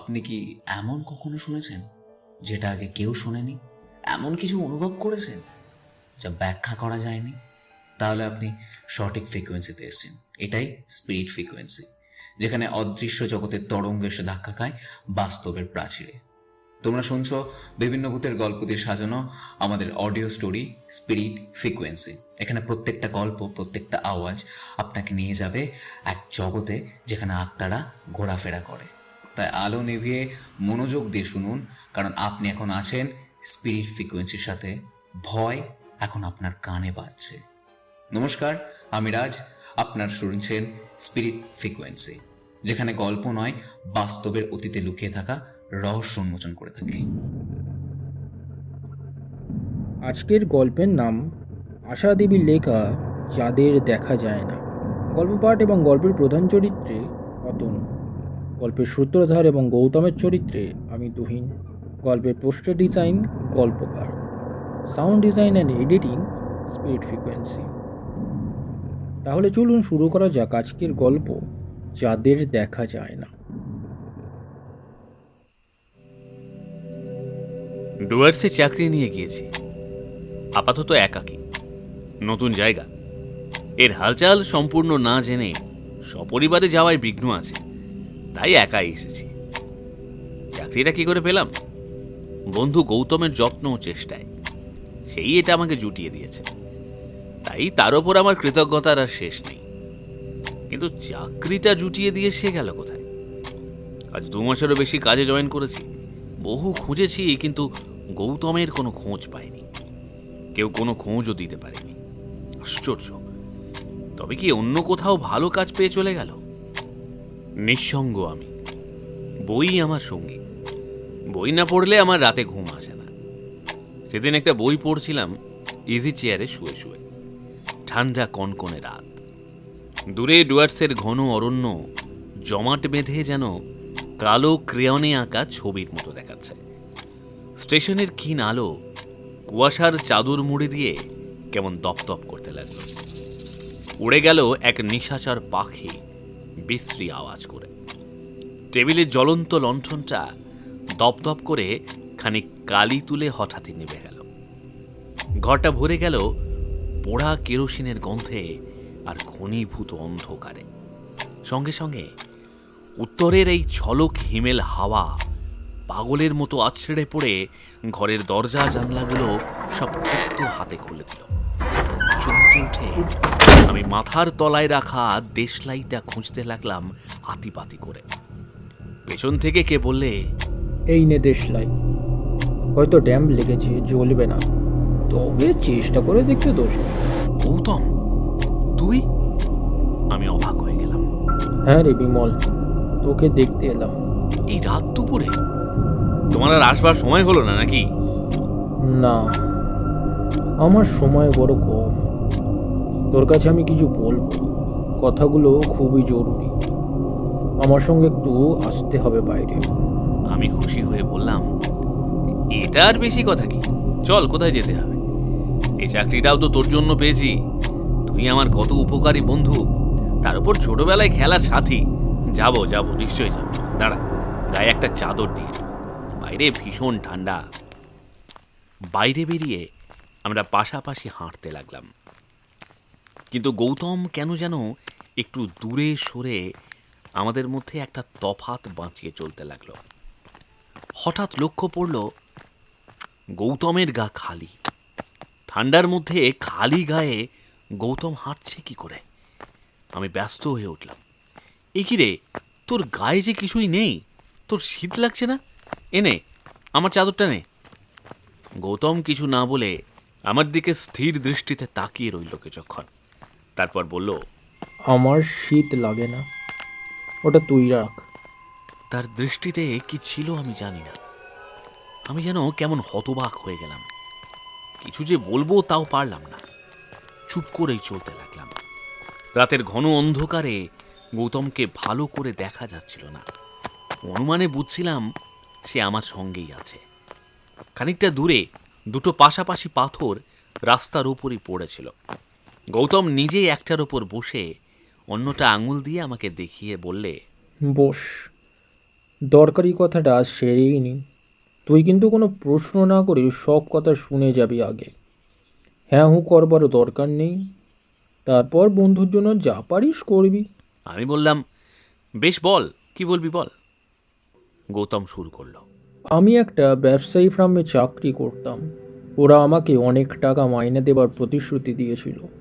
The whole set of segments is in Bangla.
আপনি কি এমন কখনো শুনেছেন যেটা আগে কেউ শোনেনি? এমন কিছু অনুভব করেছেন যা ব্যাখ্যা করা যায়নি? তাহলে আপনি সঠিক ফ্রিকোয়েন্সিতে এসেছেন। এটাই স্পিরিট ফ্রিকোয়েন্সি যেখানে অদৃশ্য জগতের তরঙ্গ এসে ধাক্কা খায় বাস্তবের প্রাচীরে। তোমরা শুনছো বিভিন্ন ভূতের গল্প দিয়ে সাজানো আমাদের অডিও স্টোরি স্পিরিট ফ্রিকোয়েন্সি এখানে প্রত্যেকটা গল্প, প্রত্যেকটা আওয়াজ আপনাকে নিয়ে যাবে এক জগতে যেখানে আত্মারা ঘোরাফেরা করে। তাই আলো নিভিয়ে মনোযোগ দিয়ে শুনুন, কারণ আপনি এখন আছেন স্পিরিট ফ্রিকোয়েন্সির সাথে। ভয় এখন আপনার কানে বাজছে। নমস্কার, আমি রাজ, আপনার শুনছেন স্পিরিট ফ্রিকোয়েন্সি, যেখানে গল্প নয়, বাস্তবের অতীতে লুকিয়ে থাকা রহস্য উন্মোচন করে থাকি। আজকের গল্পের নাম আশা দেবীর লেখা যাদের দেখা যায় না। গল্প পাঠ এবং গল্পের প্রধান চরিত্রে অতন। গল্পের সূত্রধার এবং গৌতমের চরিত্রে আমি তুহিন। গল্পের poster design গল্পকার। Sound design and editing Spirit Frequency তাহলে চলুন শুরু করা যাক আজকের গল্প যাদের দেখা যায় না। ডুয়ার্সে চাকরি নিয়ে গিয়েছি। আপাতত একাকী। নতুন জায়গা। এর হালচাল সম্পূর্ণ না জেনে সপরিবারে যাওয়ায় বিঘ্ন আছে। তাই একাই এসেছি। চাকরিটা কি করে পেলাম? বন্ধু গৌতমের যত্ন ও চেষ্টায়। সেই এটা আমাকে জুটিয়ে দিয়েছে। তাই তার ওপর আমার কৃতজ্ঞতার আর শেষ নেই। কিন্তু চাকরিটা জুটিয়ে দিয়ে সে গেল কোথায়? আজ দু মাসেরও বেশি কাজে জয়েন করেছি। বহু খুঁজেছি, কিন্তু গৌতমের কোনো খোঁজ পাইনি। কেউ কোনো খোঁজও দিতে পারেনি। আশ্চর্য। তবে কি অন্য কোথাও ভালো কাজ পেয়ে চলে গেল? নিঃসঙ্গ আমি। বই আমার সঙ্গী। বই না পড়লে আমার রাতে ঘুম আসে না। সেদিন একটা বই পড়ছিলাম ইজি চেয়ারে শুয়ে শুয়ে। ঠান্ডা কনকনে রাত। দূরে ডুয়ার্সের ঘন অরণ্য, জমাট বেঁধে যেন কালো ক্রেয়নে আঁকা ছবির মতো দেখাচ্ছে। স্টেশনের ক্ষীণ আলো কুয়াশার চাদর মুড়ে দিয়ে কেমন দপদপ করতে লাগল। উড়ে গেল এক নিশাচার পাখি। বিশ্রী আওয়াজ করে। টেবিলের জ্বলন্ত লণ্ঠনটা দপদপ করে খানিক কালি তুলে হঠাৎই নেমে গেল। ঘরটা ভরে গেল পোড়া কেরোসিনের গন্ধে আর ঘনীভূত অন্ধকারে। সঙ্গে সঙ্গে উত্তরের এই ঝলক হিমেল হাওয়া পাগলের মতো আছড়ে পড়ে ঘরের দরজা জানলাগুলো সব ক্ষিপ্ত হাতে খুলে দিল। চমকে উঠে আমি মাথার তলায় রাখা দেশলাইটা খুঁজতে লাগলাম হাতিপাতি করে। পেছন থেকে কে বললে এই নে দেশলাই। হয়তো ড্যাম লেগেছে জ্বলবে না। তবে চেষ্টা করে দেখতে দোষ। গৌতম তুই? আমি অবাক হয়ে গেলাম। হ্যাঁ রে বিমল তোকে দেখতে এলাম। এই রাত দুপুরে? তোমার আর আসবার সময় হলো না নাকি? না আমার সময় বড় কম। তোর কাছে আমি কিছু বলব। কথাগুলো খুবই জরুরি। আমার সঙ্গে একটু আসতে হবে বাইরে। আমি খুশি হয়ে বললাম, এটা আর বেশি কথা কি? চল, কোথায় যেতে হবে? এই চাকরিটাও তো তোর জন্য পেয়েছি। তুই আমার কত উপকারী বন্ধু। তার উপর ছোটবেলায় খেলার সাথী। যাব যাব, নিশ্চয়ই যাব। দাঁড়া, গায়ে একটা চাদর দিয়ে বাইরে ভীষণ ঠান্ডা। বাইরে বেরিয়ে আমরা পাশাপাশি হাঁটতে লাগলাম। কিন্তু গৌতম কেন যেন একটু দূরে সরে আমাদের মধ্যে একটা তফাত বাঁচিয়ে চলতে লাগল। হঠাৎ লক্ষ্য পড়ল গৌতমের গা খালি। ঠান্ডার মধ্যে খালি গায়ে গৌতম হাঁটছে কি করে? আমি ব্যস্ত হয়ে উঠলাম। এ কি রে? তোর গায়ে যে কিছুই নেই, তোর শীত লাগছে না? এনে আমার চাদরটা নে। গৌতম কিছু না বলে আমার দিকে স্থির দৃষ্টিতে তাকিয়ে রইল কিছুক্ষণ। তারপর বলল আমার শীত লাগে না ওটা তুই রাখ। তার দৃষ্টিতে কি ছিল আমি জানি না। আমি যেন কেমন হতবাক হয়ে গেলাম। কিছু যে বলব তাও পারলাম না। চুপ করেই চলতে লাগলাম। রাতের ঘন অন্ধকারে গৌতমকে ভালো করে দেখা যাচ্ছিল না। অনুমানে বুঝছিলাম সে আমার সঙ্গেই আছে। খানিকটা দূরে দুটো পাশাপাশি পাথর রাস্তার উপরই পড়েছিল। গৌতম নিজেই একটার ওপর বসে অন্যটা আঙুল দিয়ে আমাকে দেখিয়ে বললে বস দরকারি কথাটা সেরেই নি তুই কিন্তু কোনো প্রশ্ন না করে সব কথা শুনে যাবি আগে। হ্যাঁ হু করবারও দরকার নেই। তারপর বন্ধুর জন্য যা পারিস করবি। আমি বললাম বেশ বল কি বলবি বল? গৌতম শুরু করল আমি একটা ব্যবসায়ী ফার্মে চাকরি করতাম। ওরা আমাকে অনেক টাকা মাইনে দেবার প্রতিশ্রুতি দিয়েছিল।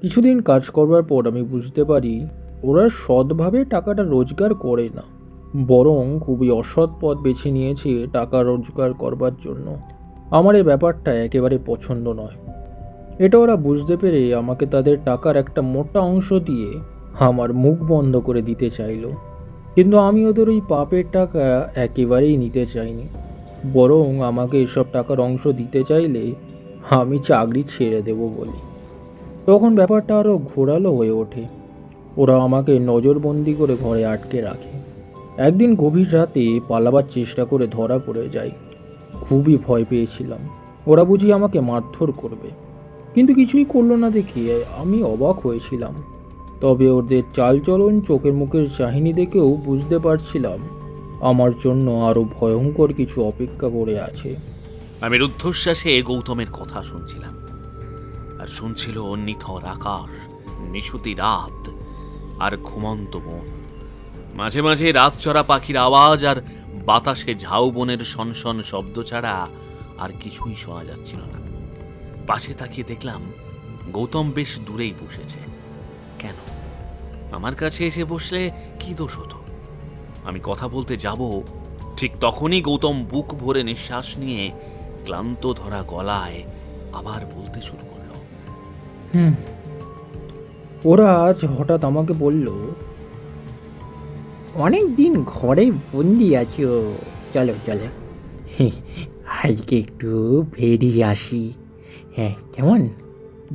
কিছুদিন কাজ করবার পর আমি বুঝতে পারি, ওরা সৎভাবে টাকাটা রোজগার করে না। বরং খুবই অসৎ পথ বেছে নিয়েছে টাকা রোজগার করবার জন্য। আমার এই ব্যাপারটা একেবারে পছন্দ নয়। এটা ওরা বুঝতে পেরে আমাকে তাদের টাকার একটা মোটা অংশ দিয়ে আমার মুখ বন্ধ করে দিতে চাইলো। কিন্তু আমি ওদের ওই পাপের টাকা একেবারেই নিতে চাইনি। বরং আমাকে এসব টাকার অংশ দিতে চাইলে আমি চাকরি ছেড়ে দেব বলি। তখন ব্যাপারটা আরও ঘোরালো হয়ে ওঠে। ওরা আমাকে নজরবন্দি করে ঘরে আটকে রাখে। একদিন গভীর রাতে পালাবার চেষ্টা করে ধরা পড়ে যাই। খুবই ভয় পেয়েছিলাম। ওরা বুঝি আমাকে মারধর করবে। কিন্তু কিছুই করল না দেখিয়ে আমি অবাক হয়েছিলাম। তবে ওদের চালচলন চোখের মুখের চাহিনি দেখেও বুঝতে পারছিলাম আমার জন্য আরও ভয়ঙ্কর কিছু অপেক্ষা করে আছে। আমি রুদ্ধশ্বাসে গৌতমের কথা শুনছিলাম। আর শুনছিল নিথর আকাশ নিশুতি রাত আর ঘুমন্ত মন। মাঝে মাঝে রাত চড়া পাখির আওয়াজ আর বাতাসে ঝাউ ঝাউবনের সনসন শব্দ ছাড়া আর কিছুই শোনা যাচ্ছিল না। পাশে তাকিয়ে দেখলাম গৌতম বেশ দূরেই বসেছে। কেন? আমার কাছে এসে বসলে কি দোষ হতো? আমি কথা বলতে যাব, ঠিক তখনই গৌতম বুক ভরে নিঃশ্বাস নিয়ে ক্লান্ত ধরা গলায় আবার বলতে শুরু হুম। ওরা আজ হঠাৎ আমাকে বলল অনেক দিন ঘরে বন্দি আছো চলো চলো। আজকে একটু বেরিয়ে আসি। হ্যাঁ কেমন?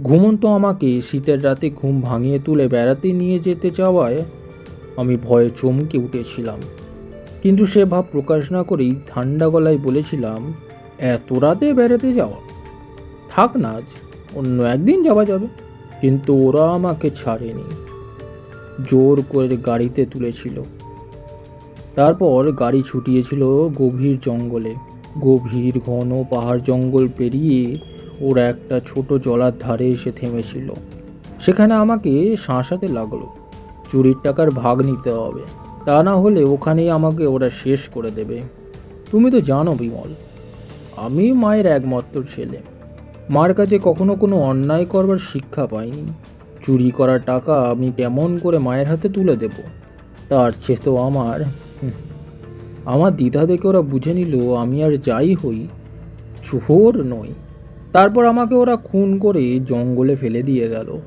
ঘুমন্ত আমাকে শীতের রাতে ঘুম ভাঙিয়ে তুলে বেড়াতে নিয়ে যেতে চাওয়ায় আমি ভয়ে চমকে উঠেছিলাম। কিন্তু সে ভাব প্রকাশ না করেই ঠান্ডা গলায় বলেছিলাম এত রাতে বেড়াতে যাওয়া? থাক না আজ। অন্য একদিন যাওয়া যাবে। কিন্তু ওরা আমাকে ছাড়েনি। জোর করে গাড়িতে তুলেছিল। তারপর গাড়ি ছুটিয়েছিল গভীর জঙ্গলে। গভীর ঘন পাহাড় জঙ্গল পেরিয়ে ওরা একটা ছোট জলার ধারে এসে থেমেছিল। সেখানে আমাকে শাঁসাতে লাগল। চুরির টাকার ভাগ নিতে হবে। তা না হলে ওখানেই আমাকে ওরা শেষ করে দেবে। তুমি তো জানো বিমল, আমি মায়ের একমাত্র ছেলে। মার কাছে কখনো কোনো অন্যায় করবার শিক্ষা পাইনি। চুরি করা টাকা আমি কেমন করে মায়ের হাতে তুলে দেব? তার চেয়ে তো আমার। আমার দ্বিধা দেখে ওরা বুঝে নিল, আমি আর যাই হই। চোর নই। তারপর আমাকে ওরা খুন করে জঙ্গলে ফেলে দিয়ে গেল।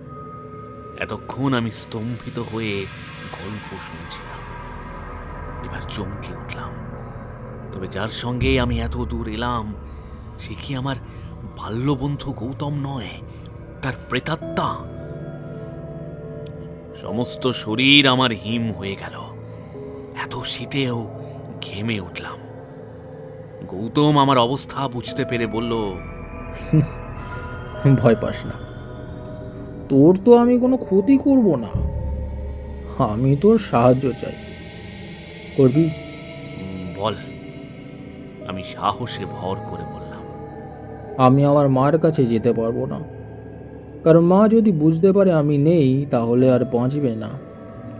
এতক্ষণ আমি স্তম্ভিত হয়ে গল্প শুনছিলাম। এবার চমকে উঠলাম। তবে যার সঙ্গে আমি এত দূর এলাম, সে কি আমার বাল্যবন্ধু গৌতম নয় তার প্রেতাত্মা। সমস্ত শরীর আমার হিম হয়ে গেল। এত শীতেও ঘেমে উঠলাম। গৌতম আমার অবস্থা বুঝতে পেরে বলল ভয় পাস না। তোর তো আমি কোনো ক্ষতি করব না। আমি তোর সাহায্য চাই। করবি? বল। আমি সাহসে ভর করে আমি আমার মার কাছে যেতে পারব না। কারণ মা যদি বুঝতে পারে আমি নেই, তাহলে আর বাঁচবে না।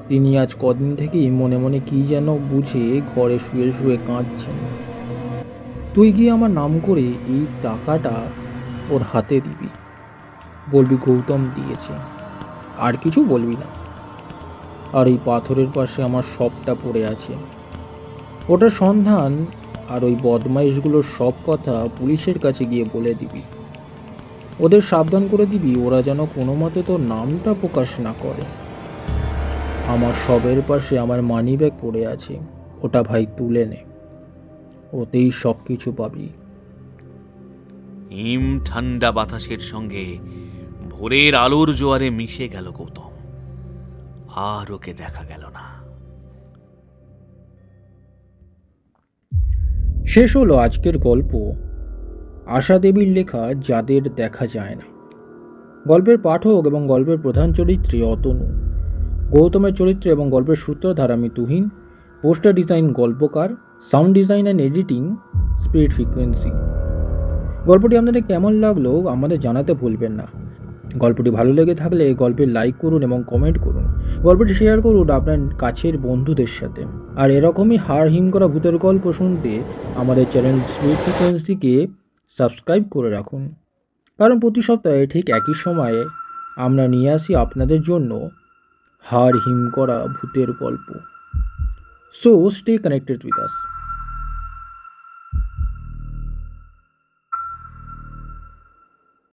তিনি আজ কদিন থেকেই মনে মনে কী যেন বুঝে ঘরে শুয়ে শুয়ে কাঁদছেন। তুই গিয়ে আমার নাম করে এই টাকাটা ওর হাতে দিবি। বলবি, গৌতম দিয়েছে। আর কিছু বলবি না। আর এই পাথরের পাশে আমার সবটা পড়ে আছে। ওটার সন্ধান আর ওই বদমাইশগুলোর সব কথা পুলিশের কাছে গিয়ে বলে দিবি। ওদের সাবধান করে দিবি, ওরা যেন কোনো মতে তোর নামটা প্রকাশ না করে। আমার সবের পাশে আমার মানি ব্যাগ পড়ে আছে, ওটা ভাই তুলে নে। ওতেই সব কিছু পাবি। হিম ঠান্ডা বাতাসের সঙ্গে ভোরের আলোর জোয়ারে মিশে গেল গৌতম। আর ওকে দেখা গেল না। শেষ হলো আজকের গল্প। আশা দেবীর লেখা যাদের দেখা যায় না। গল্পের পাঠক এবং গল্পের প্রধান চরিত্রে অতনু। গৌতমের চরিত্রে এবং গল্পের সূত্রধার আমি Tuhin poster design গল্পকার। Sound design and editing Spirit Frequency গল্পটি আপনাদের কেমন লাগল আমাদের জানাতে ভুলবেন না। গল্পটি ভালো লেগে থাকলে গল্পে লাইক করুন এবং কমেন্ট করুন। গল্পটি শেয়ার করুন আপনার কাছের বন্ধুদের সাথে। আর এরকমই হার হিম করা ভূতের গল্প শুনতে আমাদের চ্যানেল স্পিরিট ফ্রিকোয়েন্সিকে সাবস্ক্রাইব করে রাখুন। কারণ প্রতি সপ্তাহে ঠিক একই সময়ে আমরা নিয়ে আসি আপনাদের জন্য হার হিম করা ভূতের গল্প। So stay connected with us